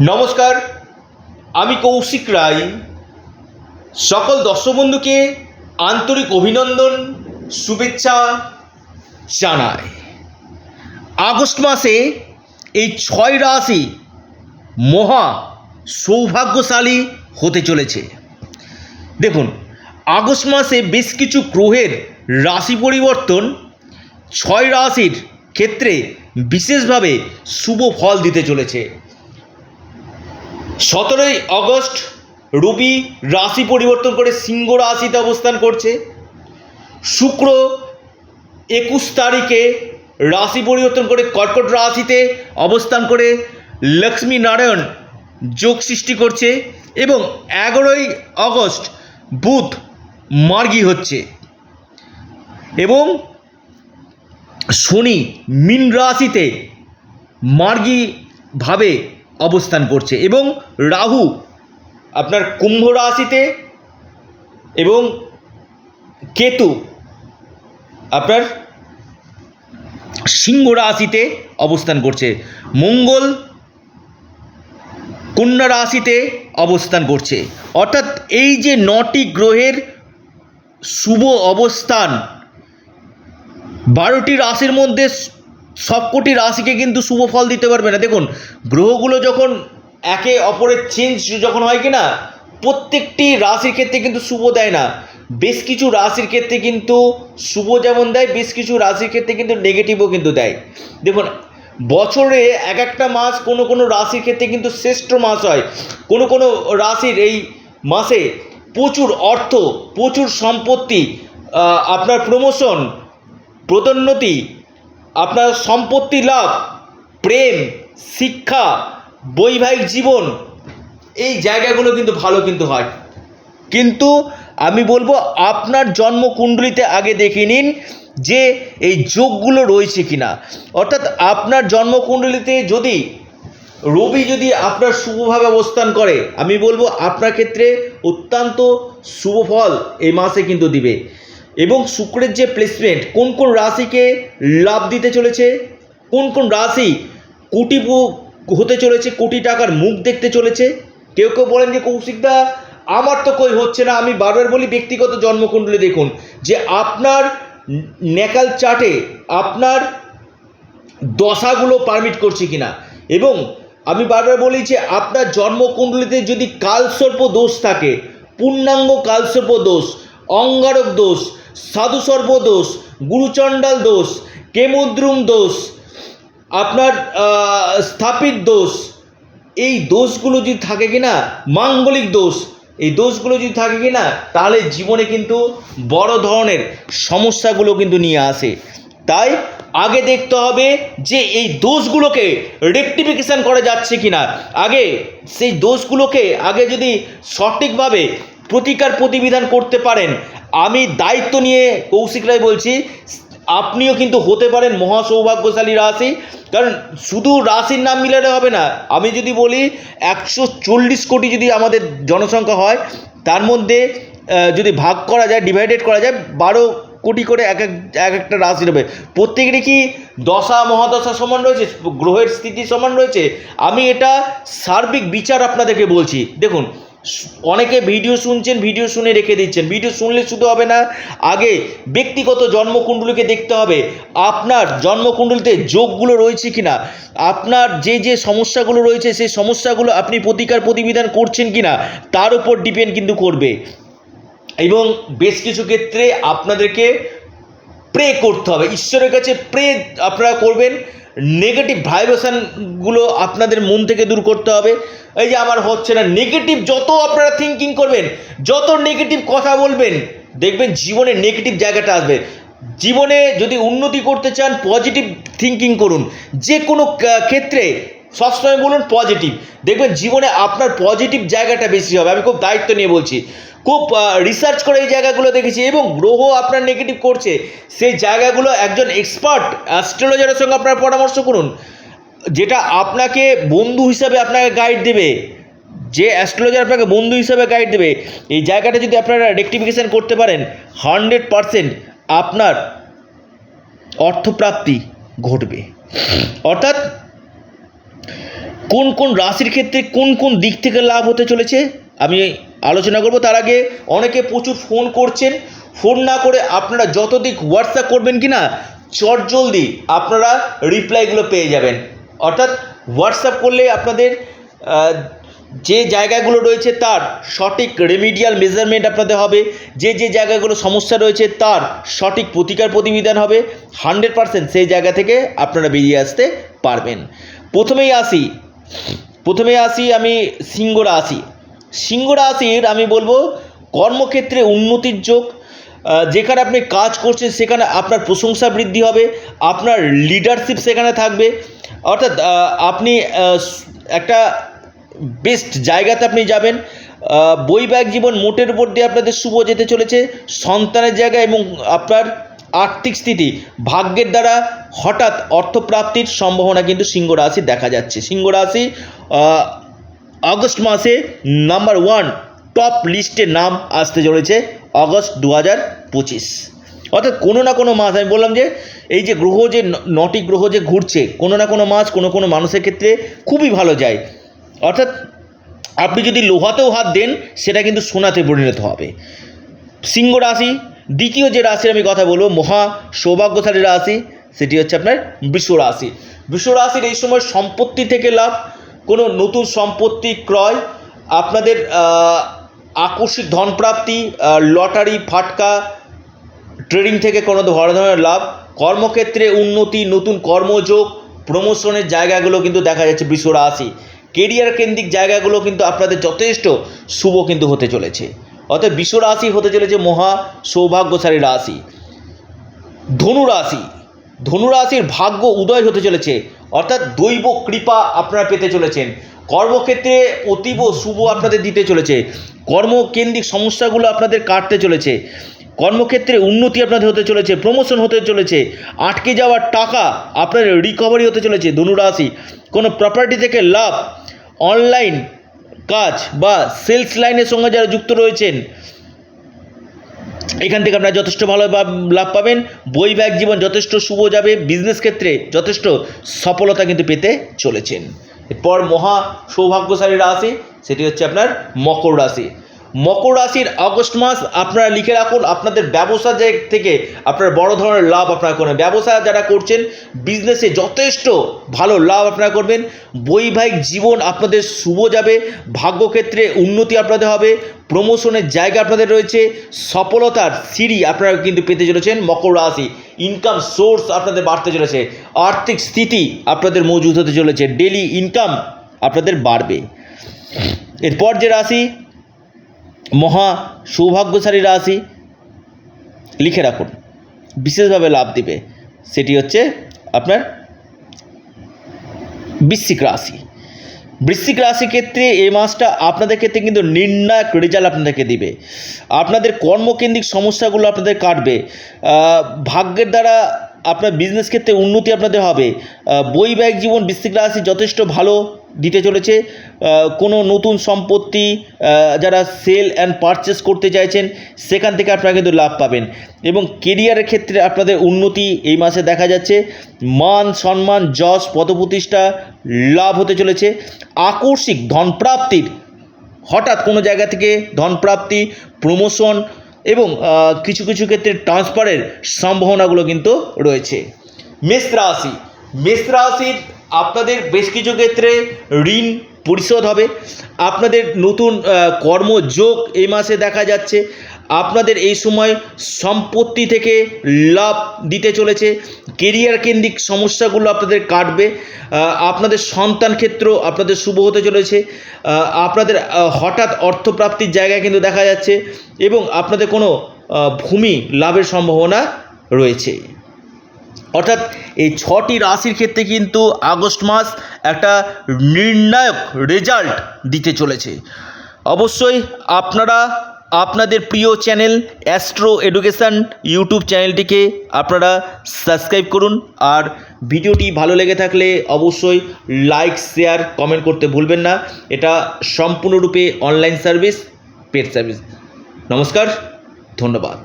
নমস্কার, আমি কৌশিক রায়। সকল দর্শক বন্ধুকে আন্তরিক অভিনন্দন, শুভেচ্ছা জানাই। আগস্ট মাসে এই ছয় রাশি মহা সৌভাগ্যশালী হতে চলেছে। দেখুন, আগস্ট মাসে বেশ কিছু গ্রহের রাশি পরিবর্তন ছয় রাশির ক্ষেত্রে বিশেষভাবে শুভ ফল দিতে চলেছে। সতেরোই অগস্ট রবি রাশি পরিবর্তন করে সিংহ রাশিতে অবস্থান করছে। শুক্র একুশ তারিখে রাশি পরিবর্তন করে কর্কট রাশিতে অবস্থান করে লক্ষ্মী নারায়ণ যোগ সৃষ্টি করছে এবং এগারোই অগস্ট বুধ মার্গী হচ্ছে। এবং শনি মীন রাশিতে মার্গীভাবে অবস্থান করছে এবং রাহু আপনার কুম্ভ রাশিতে এবং কেতু আপনার সিংহ রাশিতে অবস্থান করছে। মঙ্গল কন্যা রাশিতে অবস্থান করছে। অর্থাৎ এই যে নটি গ্রহের শুভ অবস্থান, বারোটি রাশির মধ্যে সবকটি রাশিকে কিন্তু শুভ ফল দিতে পারবে না। দেখুন, গ্রহগুলো যখন একে অপরের চেঞ্জ যখন হয় কি না প্রত্যেকটি রাশির ক্ষেত্রে কিন্তু শুভ দেয় না। বেশ কিছু রাশির ক্ষেত্রে কিন্তু শুভ যেমন দেয়, বেশ কিছু রাশির ক্ষেত্রে কিন্তু নেগেটিভও কিন্তু দেয়। দেখুন, বছরে এক একটা মাস কোনো কোনো রাশির ক্ষেত্রে কিন্তু শ্রেষ্ঠ মাস হয়। কোনো কোনো রাশির এই মাসে প্রচুর অর্থ, প্রচুর সম্পত্তি আপনার প্রমোশন পদোন্নতি আপনার সম্পত্তি লাভ, প্রেম, শিক্ষা, বৈবাহিক জীবন, এই জায়গাগুলো কিন্তু ভালো কিন্তু হয়। কিন্তু আমি বলব, আপনার জন্মকুণ্ডলিতে আগে দেখে নিন যে এই যোগগুলো রয়েছে কিনা। অর্থাৎ আপনার জন্মকুণ্ডলিতে যদি রবি যদি আপনার শুভভাবে অবস্থান করে, আমি বলব আপনার ক্ষেত্রে অত্যন্ত শুভ ফল এই মাসে কিন্তু দিবে। এবং শুক্রের যে প্লেসমেন্ট কোন কোন রাশিকে লাভ দিতে চলেছে? কোন কোন রাশি কোটি হতে চলেছে, কোটি টাকার মুখ দেখতে চলেছে? কেউ কেউ বলেন যে কৌশিকদা আমার তো কই হচ্ছে না। আমি বারবার বলি, ব্যক্তিগত জন্মকুণ্ডলী দেখুন, যে আপনার নেকাল চার্টে আপনার দশাগুলো পারমিট করছে কিনা। এবং আমি বারবার বলি যে, আপনার জন্মকুণ্ডলিতে যদি কালসর্প দোষ থাকে, পূর্ণাঙ্গ কালসর্প দোষ, অঙ্গারক দোষ সাধুসর্প দোষ, গুরুচণ্ডাল দোষ, কেমুদ্রুম দোষ, আপনার স্থাপিত দোষ, এই দোষগুলো যদি থাকে কি না মাঙ্গলিক দোষ, এই দোষগুলো যদি থাকে কি না তাহলে জীবনে কিন্তু বড় ধরনের সমস্যাগুলো কিন্তু নিয়ে আসে। তাই আগে দেখতে হবে যে এই দোষগুলোকে রেকটিফিকেশান করা যাচ্ছে কি না আগে সেই দোষগুলোকে, আগে যদি সঠিকভাবে প্রতিকার প্রতিবিধান করতে পারেন আমি দায়িত্ব নিয়ে কৌশিক রায় বলছি, আপনিও কিন্তু হতে পারেন মহা সৌভাগ্যশালী রাশি, কারণ শুধু রাশির নাম মিলালে হবে না, আমি যদি বলি একশো চল্লিশ কোটি যদি আমাদের জনসংখ্যা হয়, তার মধ্যে যদি ভাগ করা যায় ডিভাইডেড করা যায়, বারো কোটি করে এক এক এক একটা রাশি হবে প্রত্যেকেরই কি দশা, মহাদশা সমান রয়েছে? গ্রহের স্থিতি সমান রয়েছে? আমি এটা সার্বিক বিচার আপনাদেরকে বলছি। দেখুন অনেকে ভিডিও শুনছেন, ভিডিও শুনে রেখে দিচ্ছেন। ভিডিও শুনলে শুধু হবে না, আগে ব্যক্তিগত জন্মকুণ্ডলীকে দেখতে হবে। আপনার জন্মকুণ্ডলিতে যোগগুলো রয়েছে কি না আপনার যে যে সমস্যাগুলো রয়েছে, সেই সমস্যাগুলো আপনি প্রতিকার প্রতিবিধান করছেন কি না তার উপর ডিপেন্ড কিন্তু করবে। এবং বেশ কিছু ক্ষেত্রে আপনাদেরকে প্রে করতে হবে। ঈশ্বরের কাছে প্রে আপনারা করবেন। নেগেটিভ ভাইব্রেশনগুলো আপনাদের মন থেকে দূর করতে হবে। এই যে আমার হচ্ছে না নেগেটিভ যত আপনারা থিঙ্কিং করবেন, যত নেগেটিভ কথা বলবেন, দেখবেন জীবনে নেগেটিভ জায়গাটা আসবে। জীবনে যদি উন্নতি করতে চান পজিটিভ থিঙ্কিং করুন। যে কোনো ক্ষেত্রে সবসময় বলুন পজিটিভ দেখবেন জীবনে আপনার পজিটিভ জায়গাটা বেশি হবে। আমি খুব দায়িত্ব নিয়ে বলছি। খুব রিসার্চ করে এই জায়গাগুলো দেখেছি এবং গ্রহ আপনার নেগেটিভ করছে। সেই জায়গাগুলো একজন এক্সপার্ট অ্যাস্ট্রোলজারের সঙ্গে আপনার পরামর্শ করুন। যেটা আপনাকে বন্ধু হিসাবে আপনাকে গাইড দেবে। যে অ্যাস্ট্রোলজার আপনাকে বন্ধু হিসাবে গাইড দেবে। এই জায়গাটা যদি আপনারা রেকটিফিকেশান করতে পারেন হান্ড্রেড পারসেন্ট আপনার অর্থপ্রাপ্তি ঘটবে। অর্থাৎ কোন কোন রাশির ক্ষেত্রে কোন কোন দিক থেকে লাভ হতে চলেছে? আমি আলোচনা করব তার আগে। অনেকে প্রচুর ফোন করছেন। ফোন না করে আপনারা যত দিক হোয়াটসঅ্যাপ করবেন কি না চট জলদি আপনারা রিপ্লাইগুলো পেয়ে যাবেন। অর্থাৎ হোয়াটসঅ্যাপ করলে আপনাদের যে জায়গাগুলো রয়েছে তার সঠিক রেমিডিয়াল মেজারমেন্ট আপনাদের হবে। যে যে জায়গাগুলো সমস্যা রয়েছে তার সঠিক প্রতিকার প্রতিবিধান হবে। হান্ড্রেড পারসেন্ট সেই জায়গা থেকে আপনারা বেরিয়ে আসতে পারবেন। প্রথমেই আসি প্রথমে আসি আমি সিংহ রাশি। সিংহ রাশির আমি বলব কর্মক্ষেত্রে উন্নতির যোগ যেখানে আপনি কাজ করছেন সেখানে আপনার প্রশংসা বৃদ্ধি হবে, আপনার লিডারশিপ সেখানে থাকবে। অর্থাৎ আপনি একটা বেস্ট জায়গাতে আপনি যাবেন। বৈবাহিক জীবন মোটের উপর দিয়ে আপনাদের শুভ যেতে চলেছে। সন্তানের জায়গা এবং আপনার আর্থিক স্থিতি ভাগ্যের দ্বারা হঠাৎ অর্থপ্রাপ্তির সম্ভাবনা কিন্তু সিংহ রাশি দেখা যাচ্ছে। সিংহ রাশি আগস্ট মাসে নাম্বার ওয়ান টপ লিস্টে নাম আসতে চলেছে আগস্ট দু হাজার পঁচিশ। অর্থাৎ কোনো না কোনো মাস, আমি বললাম যে এই যে গ্রহ যে নটি গ্রহ যে ঘুরছে, কোনো না কোনো মাস, কোনো কোনো মানুষের ক্ষেত্রে খুবই ভালো যায়। অর্থাৎ আপনি যদি লোহাতেও হাত দেন, সেটা কিন্তু সোনাতে পরিণত হবে। সিংহ রাশি দ্বিতীয় যে রাশির আমি কথা বলব, মহা সৌভাগ্যশালী রাশি, সেটি হচ্ছে আপনার বৃষ রাশি। বৃষ রাশির এই সময় সম্পত্তি থেকে লাভ, কোনো নতুন সম্পত্তি ক্রয়, আপনাদের আকস্মিক ধনপ্রাপ্তি লটারি, ফাটকা, ট্রেডিং থেকে কোনো ধরনের লাভ, কর্মক্ষেত্রে উন্নতি, নতুন কর্মযোগ, প্রমোশনের জায়গাগুলো কিন্তু দেখা যাচ্ছে বৃষ রাশি। কেরিয়ার কেন্দ্রিক জায়গাগুলো কিন্তু আপনাদের যথেষ্ট শুভ কিন্তু হতে চলেছে। অর্থাৎ বৃষ রাশি হতে চলেছে মহা সৌভাগ্যশালী রাশি। ধনু রাশি। ধনু রাশির ভাগ্য উদয় হতে চলেছে। অর্থাৎ দৈব কৃপা আপনারা পেতে চলেছেন। কর্মক্ষেত্রে অতীব শুভ আপনাদের দিতে চলেছে। কর্মকেন্দ্রিক সমস্যাগুলো আপনাদের কাটতে চলেছে। কর্মক্ষেত্রে উন্নতি আপনাদের হতে চলেছে। প্রমোশন হতে চলেছে। আটকে যাওয়ার টাকা আপনার রিকভারি হতে চলেছে ধনুরাশি কোনো প্রপার্টি থেকে লাভ অনলাইন কাজ বা সেলস লাইনের সঙ্গে যারা যুক্ত রয়েছেন, এখান থেকে আপনারা যথেষ্ট ভালো লাভ পাবেন। বৈবাহিক জীবন যথেষ্ট শুভ যাবে বিজনেস ক্ষেত্রে যথেষ্ট সফলতা কিন্তু পেতে চলেছেন। এরপর মহা সৌভাগ্যশালী রাশি, সেটি হচ্ছে আপনার মকর রাশি। মকর রাশির আগস্ট মাস আপনারা লিখে রাখুন আপনাদের ব্যবসা থেকে আপনার বড় ধরনের লাভ আপনারা করবেন। ব্যবসা যারা করছেন বিজনেসে যথেষ্ট ভালো লাভ আপনারা করবেন। বৈবাহিক জীবন আপনাদের শুভ যাবে, ভাগ্যক্ষেত্রে উন্নতি আপনাদের হবে প্রমোশনের জায়গা আপনাদের রয়েছে, সফলতার সিঁড়ি আপনারা কিন্তু পেতে চলেছেন মকর রাশি। ইনকাম সোর্স আপনাদের বাড়তে চলেছে, আর্থিক স্থিতি আপনাদের মজুদ হতে চলেছে ডেলি ইনকাম আপনাদের বাড়বে। এরপর যে রাশি মহা সৌভাগ্যশালী রাশি লিখে রাখুন। বিশেষভাবে লাভ দিবে। সেটি হচ্ছে আপনার বৃশ্চিক রাশি। বৃশ্চিক রাশির ক্ষেত্রে এই মাসটা আপনাদের ক্ষেত্রে কিন্তু নির্ণায়ক রেজাল্ট আপনাদেরকে দিবে। আপনাদের কর্মকেন্দ্রিক সমস্যাগুলো আপনাদের কাটবে। ভাগ্যের দ্বারা আপনার বিজনেস ক্ষেত্রে উন্নতি আপনাদের হবে। বৈবাহিক জীবন বৃশ্চিক রাশি যথেষ্ট ভালো দিতে চলেছে। কোনো নতুন সম্পত্তি যারা সেল অ্যান্ড পারচেস করতে চাইছেন, সেখান থেকে আপনারা কিন্তু লাভ পাবেন। এবং কেরিয়ারের ক্ষেত্রে আপনাদের উন্নতি এই মাসে দেখা যাচ্ছে। মান সম্মান, যশ, পদপ্রতিষ্ঠা লাভ হতে চলেছে। আকস্মিক ধনপ্রাপ্তির, হঠাৎ কোনো জায়গা থেকে ধনপ্রাপ্তি প্রমোশন এবং কিছু কিছু ক্ষেত্রে ট্রান্সফারের সম্ভাবনাগুলো কিন্তু রয়েছে। মেষ রাশি। মেষ রাশির আপনাদের বেশ কিছু ক্ষেত্রে ঋণ পরিশোধ হবে। আপনাদের নতুন কর্মযোগ এই মাসে দেখা যাচ্ছে। আপনাদের এই সময় সম্পত্তি থেকে লাভ দিতে চলেছে। কেরিয়ার কেন্দ্রিক সমস্যাগুলো আপনাদের কাটবে। আপনাদের সন্তান ক্ষেত্র আপনাদের শুভ হতে চলেছে। আপনাদের হঠাৎ অর্থপ্রাপ্তির জায়গায় কিন্তু দেখা যাচ্ছে এবং আপনাদের কোনো ভূমি লাভের সম্ভাবনা রয়েছে। অর্থাৎ এই ছটি রাশির ক্ষেত্রে কিন্তু আগস্ট মাস একটা নির্ণায়ক রেজাল্ট দিতে চলেছে। অবশ্যই আপনারা আপনাদের প্রিয় চ্যানেল অ্যাস্ট্রো এডুকেশান ইউটিউব চ্যানেলটিকে আপনারা সাবস্ক্রাইব করুন আর ভিডিওটি ভালো লেগে থাকলে অবশ্যই লাইক, শেয়ার, কমেন্ট করতে ভুলবেন না। এটা সম্পূর্ণরূপে অনলাইন সার্ভিস, পেড সার্ভিস। নমস্কার, ধন্যবাদ।